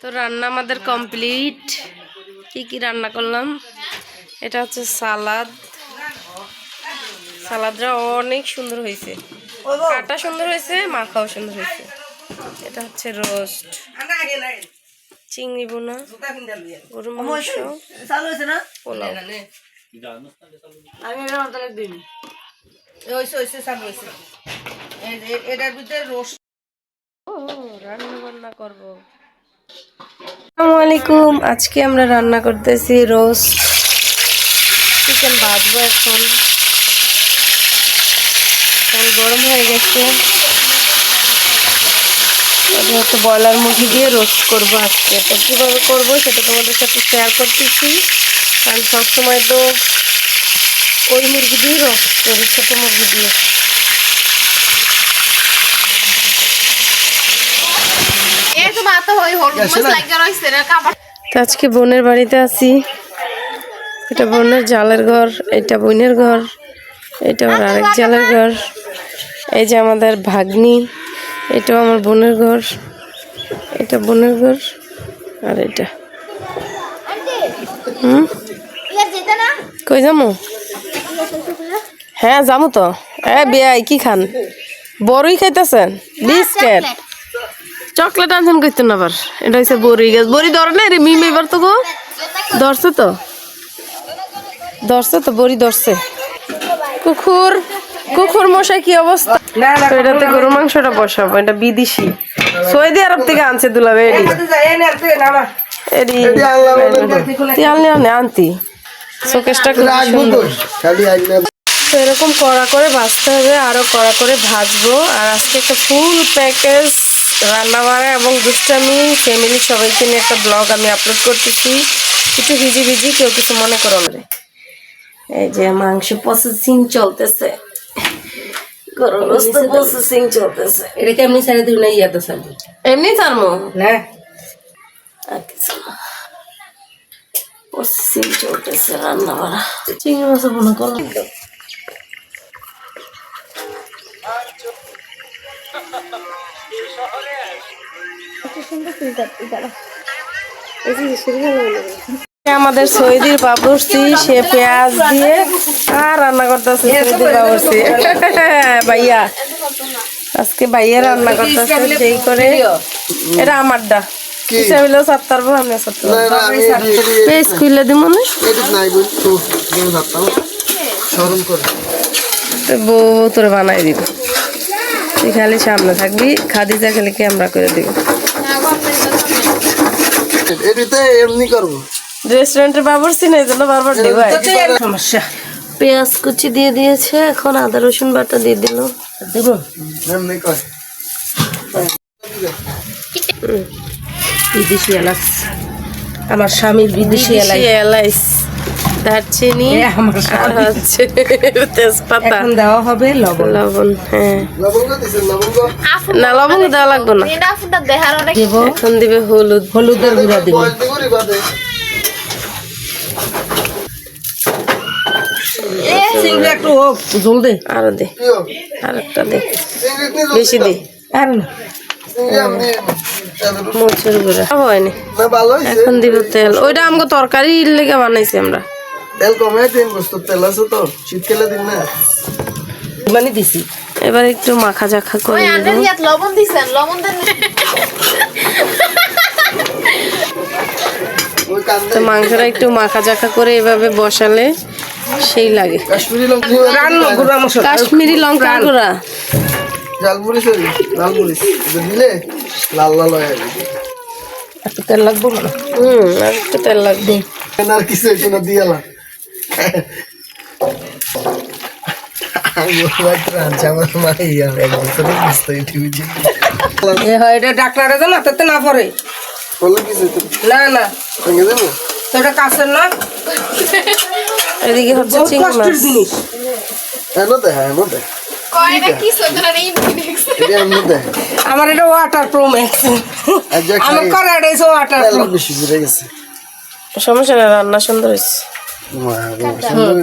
তো রান্না আমাদের কমপ্লিট। কি কি রান্না করলাম? এটা হচ্ছে সালাদ। সালাদটা অনেক সুন্দর হয়েছে। কাটা সুন্দর হয়েছে মাখাও সুন্দর হয়েছে। এটা হচ্ছে রোস্ট। চিংড়ি বোনা গরু মাংস পোলাও। রান্না বান্না করব। আসসালামু আলাইকুম। আজকে আমরা রান্না করতেছি রোস্ট। চিকেন ভাজবো এখন। তেল গরম হয়ে গেছে। হচ্ছে ব্রয়লার মুরগি দিয়ে রোস্ট করব আজকে। তো কীভাবে করব সেটা তোমাদের সাথে শেয়ার করতেছি। কারণ সবসময় তো ওই মুরগি দিয়ে রোস্ট করি, ছোটো মুরগি দিয়ে এই তো মাথা হই লাগা রইছে রে কাবার। তো আজকে বোনের বাড়িতে আছি। এটা বোনের জালের ঘর এটা বোনের ঘর এটা আমার আরেক জালের ঘর এই যে আমাদের ভাগ্নি এটাও আমার বোনের ঘর এটা বোনের ঘর আর এটা। হুম? কই যামু? হ্যাঁ যামু তো। এ বিয়াই কি খান? বড়ই খাইতেছেন? বিস্কেট। চকলেট আনছেন কইতেন আবার। এটা হচ্ছে বড়ি গাছ। বড়ি ধরে না রে মিম এবার তো গো। ধরছে তো? ধরছে তো বড়ি ধরছে। কুকুর কুকুর মশাই কি অবস্থা? না না তো এটাতে গরু মাংসটা বসাবো এটা বিদেশি। সৌদি আরব থেকে আনছে দুলাবে এডি এডি তেল নিয়ে আনে আনতি। শোকেসটা তো এরকম কড়া করে ভাজতে হবে আরও কড়া করে ভাজবো। আর আজকে একটা ফুল প্যাকেজ রান্না বাড়া এবং দুষ্টামি ফ্যামিলি সবাইকে নিয়ে একটা ব্লগ আমি আপলোড করতেছি। একটু ভিজি ভিজি কেউ কিছু মনে করো না। রে। এই যে মাংস প্রসেসিং চলতেছে। গরম প্রসেসিং চলতেছে। এটা না ইয়া তো এমনি জানব না। আর কিছু প্রসেসিং চলতেছে রান্না বাড়া চিংড়ি মাছ মনে করলাম তো আমাদের সৈদির বাবুর্চি সে পেঁয়াজ দিয়ে আর রান্না করতেছে সৈদির বাবুর্চি ভাইয়া আজকে ভাইয়া রান্না করতেছে সেই করে এটা আমারটা হিসাবে সাত্তার বউ আমি সাত্তার না না আমি পেজ খুলে দিব না এডিট নাই বল তো গেম থাকতাম শরম করে তো বউ তোরে বানাই দিব তুই খালি সামনে থাকবি খাদিজা খালি ক্যামেরা করে দিব। এমনি করব। রেস্টুরেন্টের জন্য বারবার সমস্যা। পেঁয়াজ কুচি দিয়ে দিয়েছে এখন আদা রসুন বাটা দিয়ে দিল। দেব বিদেশি এলাচ। আমার স্বামীর বিদেশি এলাচ। এলাইচ দারচিনি আর হচ্ছে তেজপাতা। এখন দেওয়া হবে লবণ। লবণ হ্যাঁ। না লবঙ্গ দেওয়া লাগবে না। এখন দিবে হলুদ। হলুদের গুঁড়া দিব। একটু হোক জল দে। আরও দে আর একটা দে বেশি দে। আর না। মরচুর গুঁড়া। হয়নি না ভালো হয়েছে। এখন দিব তেল। ওইটা আমাকে তরকারি লেগে বানাইছি আমরা। তেল কমে দিন বস্তু তেল আছে তো শীতকালে দিন না। মানে দিছি। এবার একটু মাখা জাখা করে লবণ দিছেন লবণ দেন তো মাংসটা একটু মাখা জাখা করে এভাবে বসালে সেই লাগে। কাশ্মীরি লঙ্কা কাশ্মীরি লঙ্কা গুঁড়া। দিলে লাল লাল হয়ে যাবে। তেল লাগবো না। হুম। আর তেল লাগবে। আর কিছু দিয়ালাম ডাক্তারে জানা? তাতে না পড়ে। না না। এটা কাছের না? এদিকে হচ্ছে চিংড়ি মাছ। জিনিস। এই আমার এটা ওয়াটার প্রো ম্যাক্স আমার করে এটা হচ্ছে ওয়াটার সমস্যা না রান্না সুন্দর হয়েছে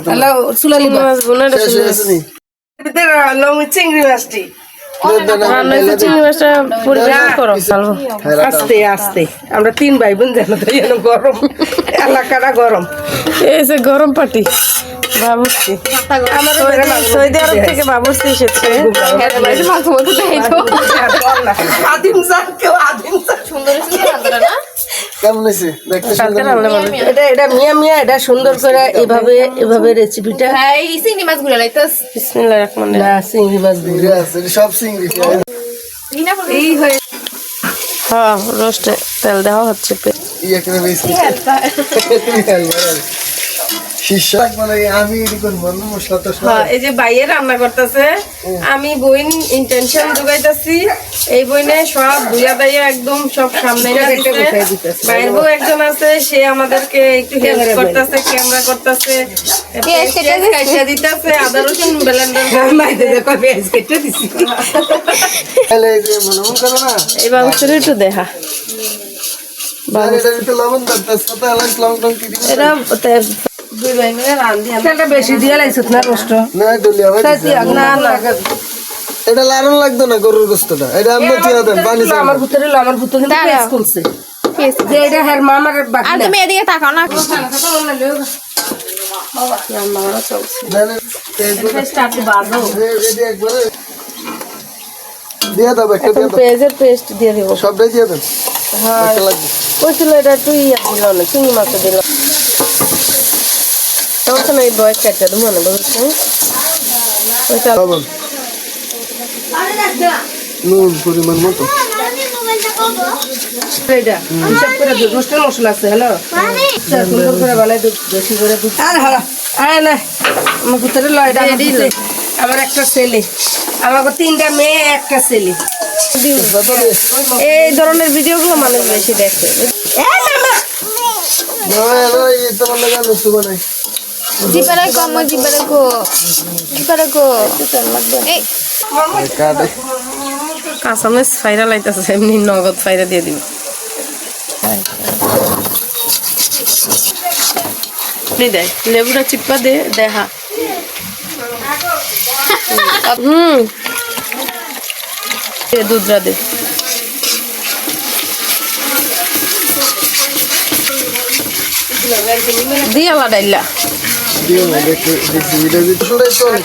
হ্যালো নিবা মাছ বোনা এটা সুন্দর চিংড়ি মাছটি আস্তে আস্তে আমরা তিন ভাই বোন যেন গরম এলাকাটা গরম এই যে গরম পাটি বাবুর্চি আমার সৌদি আরব থেকে বাবুর্চি এসেছে আদিম কেউ আদিম সুন্দর কেমন হয়েছে? দেখতে সুন্দর এটা এটা মিয়া মিয়া এটা সুন্দর করে এভাবে এভাবে রেসিপিটা হ্যাঁ এই চিংড়ি মাছগুলো লাইতাস বিসমিল্লাহির রহমানির না চিংড়ি মাছ দিয়ে। আছে সব চিংড়ি এই হয়ে হ্যাঁ রোস্টে তেল দেওয়া হচ্ছে। ইয়ে করে বেশি এই যে বাইয়ে রান্না করতেছে আমি বইন ইন্টেনশন যোগাইতাছি এই বইনে সব দাইয়া একদম সব সামনে এনে জায়গাটা দিছে। গুছাই দিতেছে। বাইরের বউ একজন আছে সে আমাদেরকে একটু হেল্প করতেছে ক্যামেরা করতেছে। পেঁয়াজ কেটে পেঁয়াজ কাটিয়ে দিতেছে আদা রসুন ব্লেন্ডার মাইতে দেখো এই মনে মন বাবুসের একটু লবণ দিবি তেলটা বেশি দিয়ে লাইছত না কষ্ট? না না না। এটা লারণ লাগতো না গরুর গোস্তটা? এটা আপনি থিয়া দেন পানি আমার ভিতরে আমার ভিতরে পেঁয়াজ কমছে যে এটা হের মামার বাকি আর তুমি এদিকে তাকাও না। রান্না করা চলছে দেন এই স্টার্ট বাজো রেডি একবারে। দিয়ে দাও একটা দিয়ে দাও। পেঁয়াজের পেস্ট দিয়ে দিব। সবটাই দিয়ে দেন। হ্যাঁ। কইছিল এটা একটু ইয়া দিল না চিংড়ি মাছ মনে নুন পরিমাণ মতো। এটা হিসাব করে দিও রোস্টের মশলা আছে হ্যালো সুন্দর করে দিও বেশি করে দিও আর হ্যাঁ আয় না আমার ভিতরে লো এটা আমার একটা ছেলে। আমার তিনটা মেয়ে একটা ছেলে। এই ধরনের ভিডিওগুলো মানুষ বেশি দেখে। না না এই তো মনে গান লুচু বানাই জিপারে কম জিপারে কো জিপারে কো এই কাটে কাঁচামরিচ ফাইরা লাইতেছে এমনি নগদ ফাইরা দিয়ে দিব দেয় লেবুটা চিপা দে দেখা হুম দুধরা দে দিয়া লাডাইলা দিও না দেখতে দেখছি ভিডিও দিতে শুনলে চলে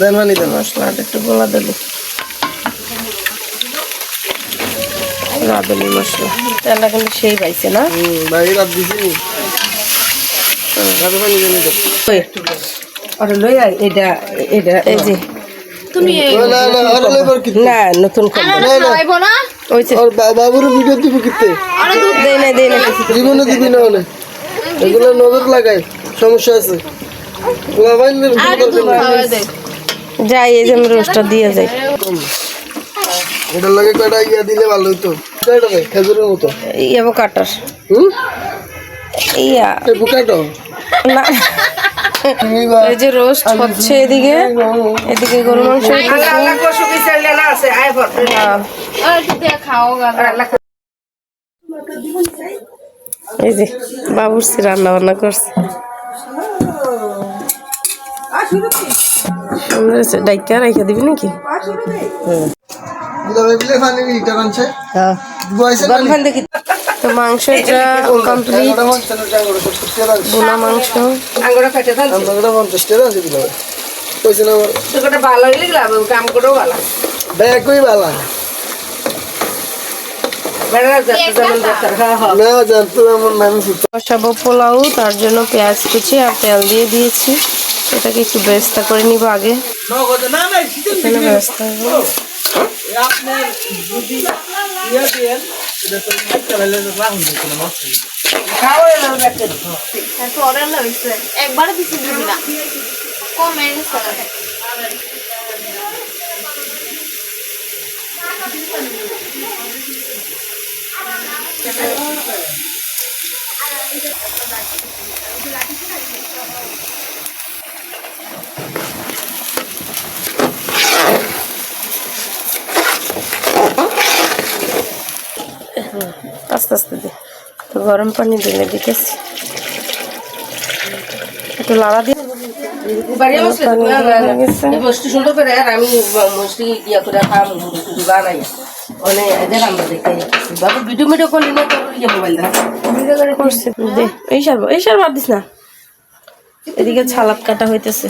দেন মানে দেন মশলাটা একটু গোলা দিলি রাঁধুনি মশলা। তেলটা কিন্তু সেই পাইছে না? হুম ভাই রাত দিছি নি। রাতে পানি দেন এটা ওটা লই আয় এটা এটা। এই যে। তুমি না নতুন না না? বা- বাবুর ভিডিও দিব কিতে? দেই না দেই না। জীবনে দিবি না হলে। এগুলো নজর লাগাই সমস্যা আছে। যাই এই যে আমি রোস্টটা দিয়ে যাই। এটার লাগে কয়টা ইয়া দিলে ভালো হইতো? কয়টা ভাই খেজুরের মতো? ইয়াবো কাটার হুম? ইয়া। বুকাটো না। এই যে রোস্ট হচ্ছে এদিকে। এদিকে গরু মাংস এই যে বাবুর্চি রান্না বান্না করছে। সুন্দর ডাইকা রাইখা দিবি নাকি? হ্যাঁ। তো মাংসটা কমপ্লিট বোনা মাংস। হ্যাঁ হ্যাঁ বসাবো পোলাও তার জন্য পেঁয়াজ কুচি আর তেল দিয়ে দিয়েছি। এটাকে একটু বেরেস্তা করে নিব আগে। এখানে বেরেস্তা হবে। খাও এলো দেখতে এত অর্ডার লাগছে একবারে দিছি দিবি না কমে গেছে আস্তে আস্তে দে তো গরম পানি দিলে দিতেছি একটু লাড়া দিয়ে বাড়িয়ে বসলে পানি না, না, হয়ে না। গেছে। এই বসটি সুন্দর করে আর আমি মসটি ইয়া করে খাম শুধু বানাই মানে এদের আমরা দেখে বাবু ভিডিও মিডিও করলি না তোর ইয়ে মোবাইল দেখা ভিডিও করে করছে। দে এই সার এই সার বাদ দিস না। এদিকে ছালাদ কাটা হইতেছে।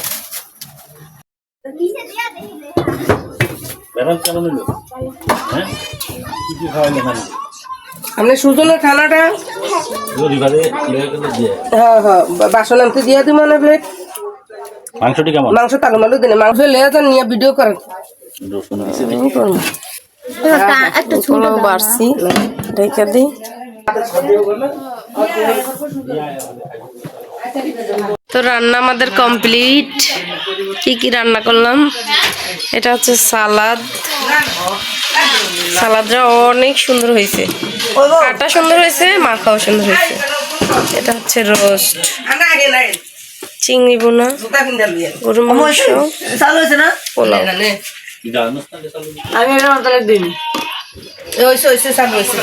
ম্যাডাম কেমন হ্যাঁ? কি কি খাওয়াইলে আমরা সুজনের খানাটা? হ্যাঁ হ্যাঁ বাসন আনতে দিয়ে দিই মানে প্লেট মাংসটি কেমন? মাংস তালু মালু দিনে। মাংস লেয়ার নিয়ে ভিডিও করেন। রসুন দিছে আমি বাড়ছি। রেখে দিই। তো রান্না আমাদের কমপ্লিট। কি কি রান্না করলাম? এটা হচ্ছে সালাদ। সালাদটা অনেক সুন্দর হয়েছে। কাটা সুন্দর হয়েছে মাখাও সুন্দর হয়েছে। এটা হচ্ছে রোস্ট। আনা আগে নাই চিংড়ি বোনা গরু মাংস চালু হয়েছে না পোলাও আমি ওইসে ওইসে চালু হয়েছে।